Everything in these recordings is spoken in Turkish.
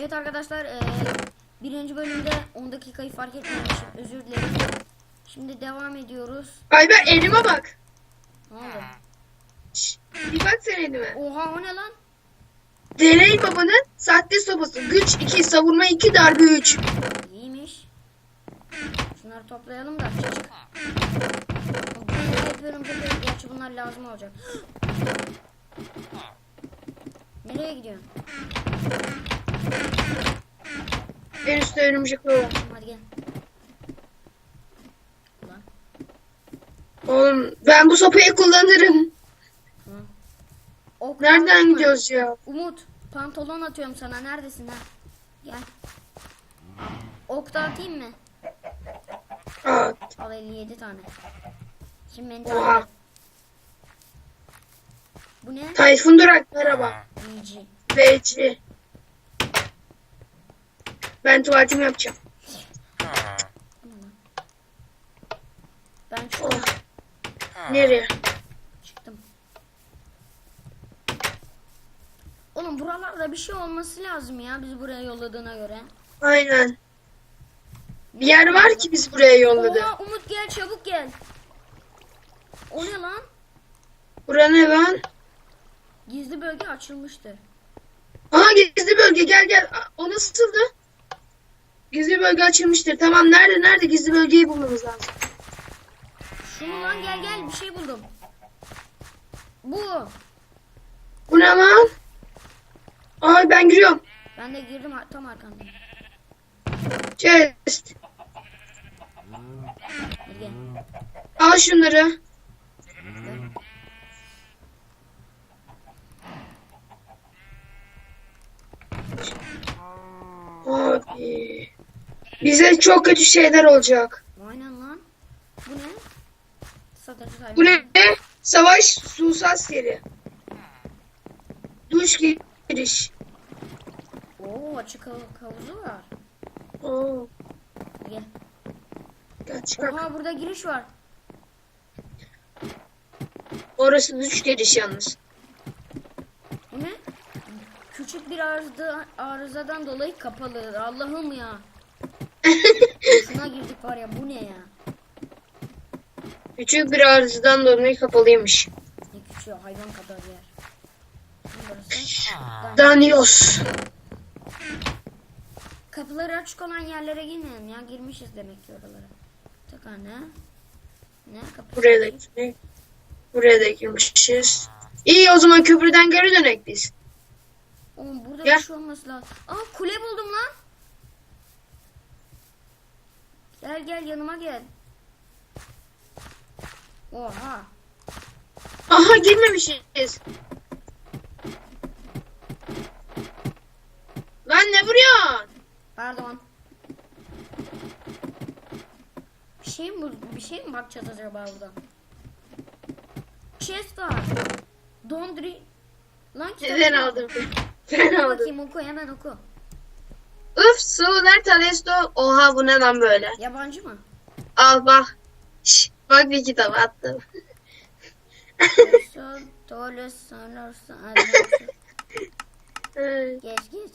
Evet arkadaşlar eee, birinci bölümde 10 dakikayı fark etmemişim. Özür dilerim. Şimdi devam ediyoruz. Ayber elime bak. Ne oldu? Bir bak sen elime. Oha o ne lan? Deney babanın sahte sobası. Güç 2, savunma 2, darbe 3. İyiymiş. Şunları toplayalım da çık. Bunları yapıyorum yapıyorum. Gerçi bunlar lazım olacak. Nereye gidiyorsun? En üstte örümcekler var. Hadi gel. Ulan. Oğlum ben bu sopayı kullanırım. Ok Nereden mı? gidiyoruz ya? Umut pantolon atıyorum sana. Neredesin ha? Gel. Ok da atayım mı? Aa, Al 57 tane. Şimdi beni Oha. Bu ne? Tayfun Durak merhaba. BG. BC. Ben tuvaletimi yapacağım. Ben çıktım. Oh. Nereye? çıktım. Oğlum buralarda bir şey olması lazım ya biz buraya yolladığına göre. Aynen. Bir yer var ki biz buraya yolladı. Oha Umut gel çabuk gel. O ne lan? Bura ne lan? Gizli bölge açılmıştır. Aha gizli bölge gel gel. Aa, O nasıldı? Gizli bölge açılmıştır. Tamam nerede nerede gizli bölgeyi bulmamız lazım. Şunu lan gel gel bir şey buldum. Bu. Bu ne lan? Ay ben giriyorum. Ben de girdim tam arkanda. Chest. Hadi gel. Al şunları. Abi. Bize çok kötü şeyler olacak. Aynen lan. Bu ne? Satıcı sayfa. Bu ne? Savaş susas yeri. Duş giriş. Oo açık hav- havuzu var. Oo, gel. gel çıkar. Oha burada giriş var. Orası duş giriş yalnız. Bu ne? Küçük bir arıza, arızadan dolayı kapalı. Allah'ım ya. Şuna girdik var ya bu ne ya? Küçük bir arızadan dolayı kapalıymış. Ne küçüğü hayvan kadar yer. Danios. Kapıları açık olan yerlere girmeyelim ya. Girmişiz demek ki oralara. Tekrar ne? Ne kapı? Buraya da girmek. Buraya da girmişiz. İyi o zaman köprüden geri dönek biz. Oğlum burada Gel. bir şey olması lazım. Aa kule buldum lan. Gel gel yanıma gel. Oha. Aha girmemişiz. Lan ne vuruyorsun? Pardon. Bir şey mi bir şey mi bakacağız acaba burada? Chest var. Dondri. Lan kitap. Ben aldım. Ben aldım. Bakayım oku hemen oku. Uf Solar Talesto. Oha bu ne lan böyle? Yabancı mı? Al bak. Şş, bak bir kitap attım. Ay. Geç geç.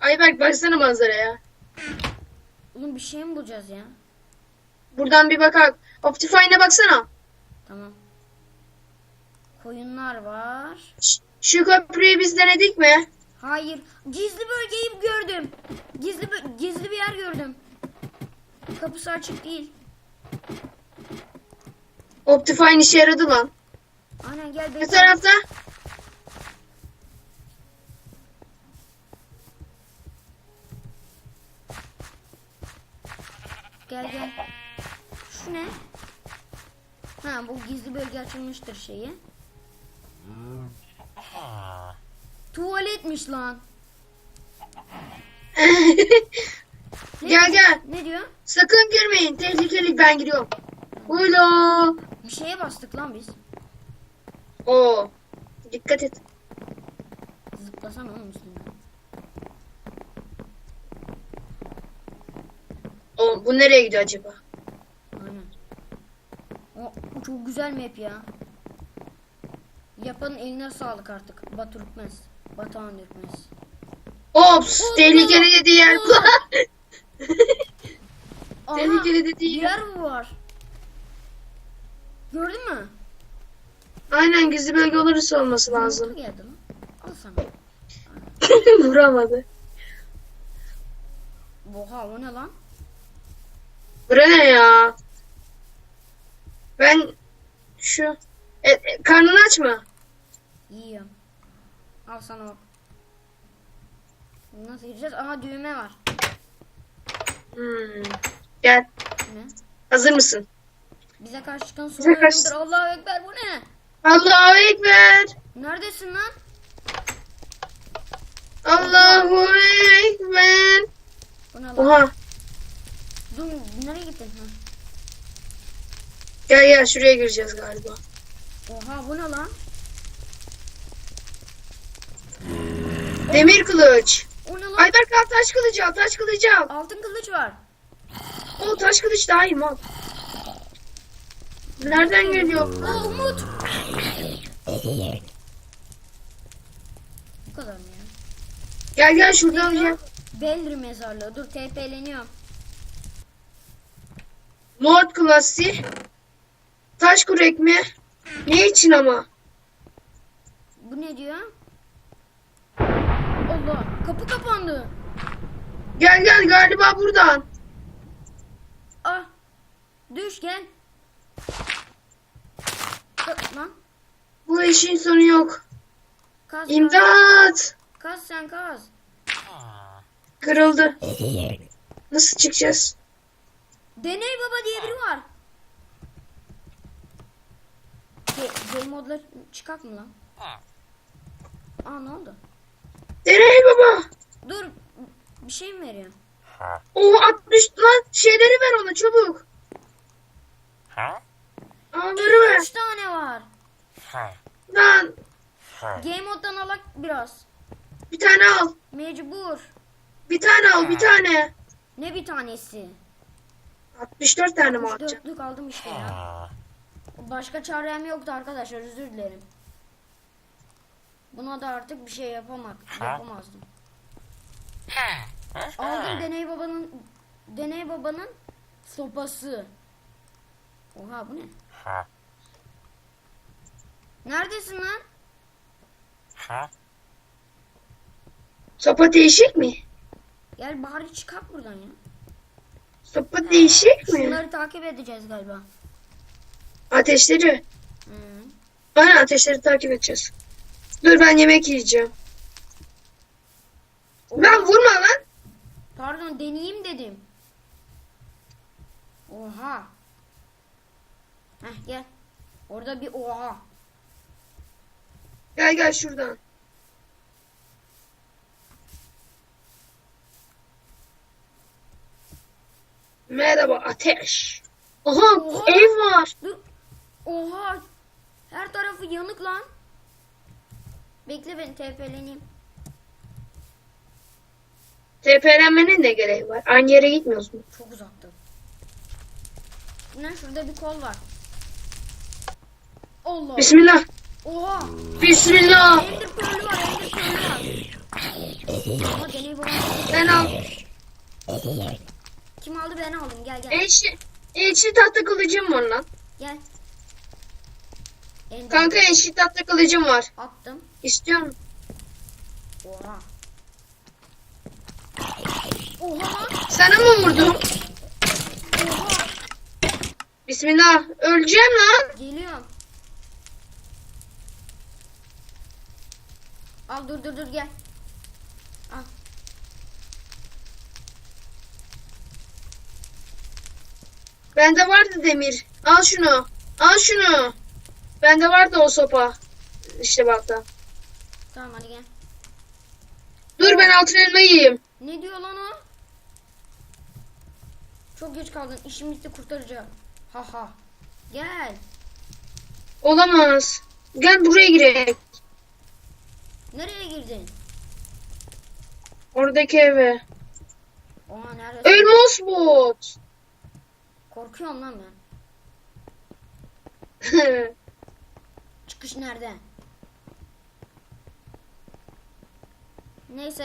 Ayberk baksana manzaraya. Oğlum bir şey mi bulacağız ya? Buradan bir bakalım. Optifine'e baksana. Tamam. Koyunlar var. Şş, Şu köprüyü biz denedik mi? Hayır. Gizli bölgeyi gördüm. Gizli gizli bir yer gördüm. Kapısı açık değil. Optifine işe yaradı lan. Aynen gel Ne tarafta? Gel gel. Şu ne? Ha bu gizli bölge açılmıştır şeyi. Tuvaletmiş lan. Ne gel diyor? gel. Ne diyor? Sakın girmeyin. Tehlikeli ben giriyorum. Huylo. Bir şeye bastık lan biz. Oo. Dikkat et. Zıplasana oğlum üstünden. O, bu nereye gidiyor acaba? Aynen. O, bu çok güzel map ya. Yapanın eline sağlık artık. Batu Batuhan Ürkmez. Ops Allah! tehlikeli dedi yer. Aha, tehlikeli dedi bir yer. yer mi var? Gördün mü? Aynen gizli bölge olursa olması lazım. Yumurta geldi lan. Al sana. Vuramadı. Oha o ne lan? Bura ne ya? Ben şu e, e, karnını açma. Yiyorum. Al sana bak. Nasıl gireceğiz? Aha düğme var. Hmm. Gel. Ne? Hazır mısın? Bize karşı çıkan Bize soru karşı-. Allahu Ekber bu ne? Allahu Ekber. Neredesin lan? Allahu Ekber. Bu ne lan? Oha. Dur nereye gittin? Ha. Gel gel şuraya gireceğiz galiba. Oha bu ne lan? Demir kılıç. O ne lan? Ayberk al taş kılıcı al taş kılıcı al. Altın kılıç var. O taş kılıç daha iyi mal. Nereden geliyor? Oo Umut. Bu kadar mı ya? Gel gel şuradan gel. Belri mezarlığı. Dur TP'leniyorum. Lord klasi. Taş kurek mi? Ne için ama? Bu ne diyor? Kapı kapandı. Gel gel galiba buradan. Ah. Düş gel. Ka- Lan. Bu işin sonu yok. Kaz, İmdat. Kaz sen kaz. Kırıldı. Nasıl çıkacağız? Deney baba diye biri var. Game modla çıkak mı lan? Aa ne oldu? Dur bir şey mi veriyor? O 60 lan şeyleri ver ona çabuk. Ağları ver. Üç tane var. Lan Game moddan alak biraz. bir tane al. Mecbur. Bir tane al bir tane. Ne bir tanesi? 64 tane mi alacaksın? Dörtlük aldım işte ya. Başka çarem yoktu arkadaşlar özür dilerim. Buna da artık bir şey yapamak yapamazdım. Aldım deney babanın deney babanın sopası. Oha bu ne? Neredesin lan? Sopa değişik mi? Gel bari çıkak buradan ya. Sopa değişik mi? Bunları takip edeceğiz galiba. Ateşleri. Hı. Aynen ateşleri takip edeceğiz. Dur ben yemek yiyeceğim. Ben vurma lan. Pardon deneyeyim dedim. Oha. Heh gel. Orada bir oha. Gel gel şuradan. Merhaba ateş. Aha Oha. ev var. Dur. Oha. Her tarafı yanık lan. Bekle ben TP'leneyim. TP'lenmenin ne gereği var? Aynı yere gitmiyoruz mu? Çok uzakta. Ne şurada bir kol var. Allah. Bismillah. Oha. Bismillah. Ender pearl'ü var. Ender pearl'ü var. Ama deney bana. Ben al. Kim aldı ben aldım. Gel gel. Enşi, enşi tahta kılıcım var lan. Gel. Ender Kanka enşi tahta kılıcım var. attım. İstiyor musun? Oha. Oha. Sana mı vurdum? Oha. Bismillah. Öleceğim lan. Geliyorum. Al dur dur dur gel. Al. Bende vardı demir. Al şunu. Al şunu. Bende vardı o sopa. İşte balta. Tamam hadi gel. Dur ben altın elma yiyeyim. Ne diyor lan o? Çok geç kaldın. İşim bitti kurtaracağım. Ha ha. Gel. Olamaz. Gel buraya girelim. Nereye girdin? Oradaki eve. Oha nerede? Elmas bot. Korkuyorum lan ben. Çıkış nerede? Neyse